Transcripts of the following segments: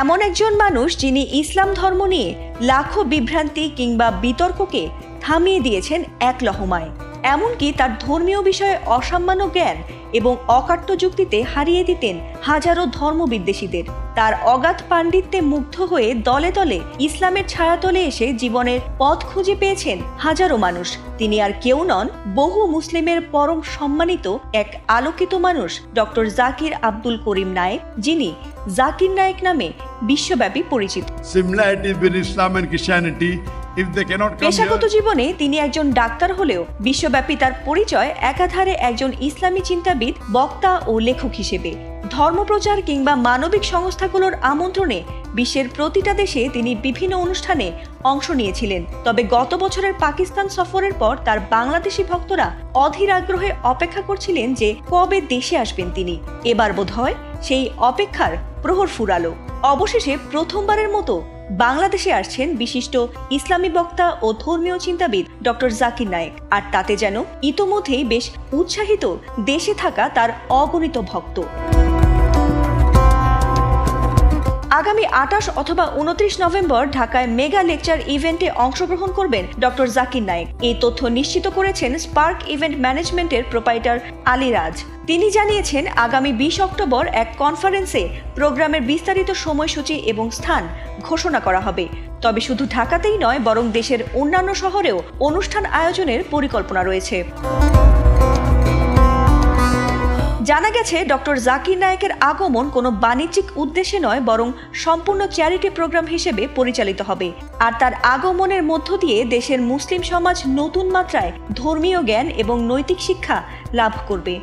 এমন একজন মানুষ যিনি ইসলাম ধর্ম নিয়ে লাখো বিভ্রান্তি কিংবা বিতর্ককে থামিয়ে দিয়েছেন এক লহমায়। এমনকি তার ধর্মীয় বিষয়ে অসামান্য জ্ঞান এবং অকাট্য যুক্তিতে হারিয়ে দিতেন হাজারো ধর্মবিদ্বেষীদের। তার অগাধ পাণ্ডিত্যে মুগ্ধ হয়ে দলে দলে ইসলামের ছায়াতলে এসে জীবনের পথ খুঁজে পেয়েছেন হাজারো মানুষ। তিনি আর কেউ নন, বহু মুসলিমের পরম সম্মানিত এক আলোকিত মানুষ ডক্টর জাকির আব্দুল করিম নায়েক, যিনি জাকির নায়েক নামে বিশ্বব্যাপী পরিচিত. পেশাগত জীবনে তিনি একজন ডাক্তার হলেও বিশ্বব্যাপী তার পরিচয় একাধারে একজন ইসলামী চিন্তাবিদ বক্তা ও লেখক হিসেবে। ধর্মপ্রচার কিংবা মানবিক সংস্থাগুলোর আমন্ত্রণে বিশ্বের প্রতিটা দেশে তিনি বিভিন্ন অনুষ্ঠানে অংশ নিয়েছিলেন। তবে গত বছরের পাকিস্তান সফরের পর তার বাংলাদেশি ভক্তরা অধীর আগ্রহে অপেক্ষা করছিলেন যে কবে দেশে আসবেন তিনি। এবার বোধহয় সেই অপেক্ষার প্রহর ফুরালো। অবশেষে প্রথমবারের মতো বাংলাদেশে আসছেন বিশিষ্ট ইসলামী বক্তা ও ধর্মীয় চিন্তাবিদ ডক্টর জাকির নায়েক। আর তাতে যেন ইতোমধ্যেই বেশ উৎসাহিত দেশে থাকা তার অগণিত ভক্ত। আগামী আটাশ অথবা উনত্রিশ নভেম্বর ঢাকায় মেগা লেকচার ইভেন্টে অংশগ্রহণ করবেন ডক্টর জাকির নায়েক। এই তথ্য নিশ্চিত করেছেন স্পার্ক ইভেন্ট ম্যানেজমেন্টের প্রোপাইটার আলী রাজ তিনি জানিয়েছেন, আগামী বিশ অক্টোবর এক কনফারেন্সে প্রোগ্রামের বিস্তারিত সময়সূচি এবং স্থান ঘোষণা করা হবে। তবে শুধু ঢাকাতেই নয়, বরং দেশের অন্যান্য শহরেও অনুষ্ঠান আয়োজনের পরিকল্পনা রয়েছে। জানা গেছে, ডক্টর জাকির নায়েকের আগমন কোনো বাণিজ্যিক উদ্দেশ্যে নয়, বরং সম্পূর্ণ চ্যারিটি প্রোগ্রাম হিসেবে পরিচালিত হবে। আর তার আগমনের মধ্য দিয়ে দেশের মুসলিম সমাজ নতুন মাত্রায় ধর্মীয় জ্ঞান এবং নৈতিক শিক্ষা লাভ করবে।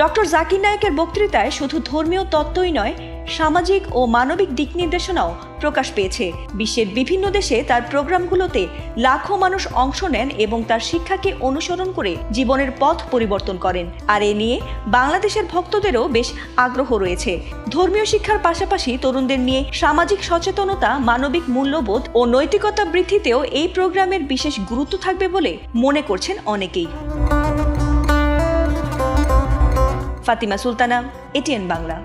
ডক্টর জাকির নায়েকের বক্তৃতায় শুধু ধর্মীয় তত্ত্বই নয়, সামাজিক ও মানবিক দিক নির্দেশনাও প্রকাশ পেয়েছে। বিশ্বের বিভিন্ন দেশে তার প্রোগ্রামগুলোতে লাখো মানুষ অংশ নেন এবং তার শিক্ষাকে অনুসরণ করে জীবনের পথ পরিবর্তন করেন। আর এ নিয়ে বাংলাদেশের ভক্তদেরও বেশ আগ্রহ রয়েছে। ধর্মীয় শিক্ষার পাশাপাশি তরুণদের নিয়ে সামাজিক সচেতনতা, মানবিক মূল্যবোধ ও নৈতিকতা বৃদ্ধিতেও এই প্রোগ্রামের বিশেষ গুরুত্ব থাকবে বলে মনে করছেন অনেকেই। ফাতিমা সুলতানা এটিএন বাংলা।